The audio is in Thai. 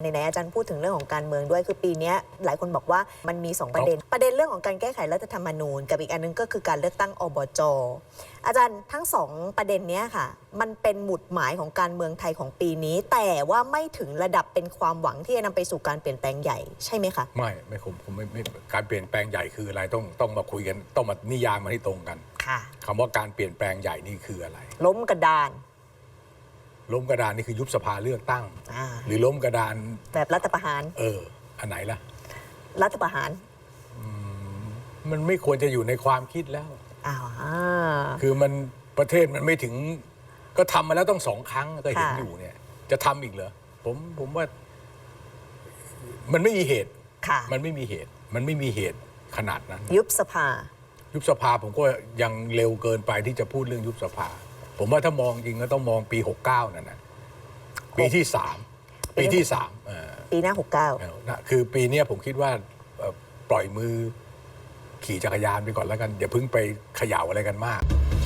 ในไหนๆอาจารย์พูดถึงเรื่องของการเมืองด้วย คือปีเนี้ยหลายคนบอกว่ามันมี 2 ประเด็น ประเด็นเรื่องของการแก้ไขรัฐธรรมนูญ กับอีกอันนึงก็คือการเลือกตั้งอบจอาจารย์ทั้งสองประเด็นเนี้ยค่ะ มันเป็นหมุดหมายของการเมืองไทยของปีนี้ แต่ว่าไม่ถึงระดับเป็นความหวังที่จะนำไปสู่การเปลี่ยนแปลงใหญ่ใช่ไหมคะไม่ไม่ผมผมไม่ไม่การเปลี่ยนแปลงใหญ่คืออะไรต้องต้องมาคุยกันต้องมานิยามมาให้ตรงกันค่ะคำว่าการเปลี่ยนแปลงใหญ่นี่คืออะไร ล้มกระดาน ล้มกระดานนี่คือยุบสภาเลือกตั้ง อ่าหรือล้มกระดาน แบบรัฐประหารเออ อันไหนล่ะ รัฐประหารมันไม่ควรจะอยู่ในความคิดแล้ว อ้าวคือมันประเทศมันไม่ถึง ก็ทำมาแล้วต้องสองครั้งก็เห็นค่ะ อยู่เนี่ย จะทำอีกเหรอผมผมว่า มันไม่มีเหตุ ค่ะ มันไม่มีเหตุ มันไม่มีเหตุขนาดนั้น ยุบสภา ยุบสภาผมก็ยังเร็วเกินไปที่จะพูดเรื่องยุบสภา ผมว่าถ้ามองจริงก็ต้องมองปี 69 นั่นนะปีที่สามปีที่สามเออปีหน้า 69เอานะคือปีเนี้ยผมคิดว่าเอ่อปล่อยมือขี่จักรยานไปก่อนแล้วกัน อย่าเพิ่งไปเขย่าอะไรกันมากอ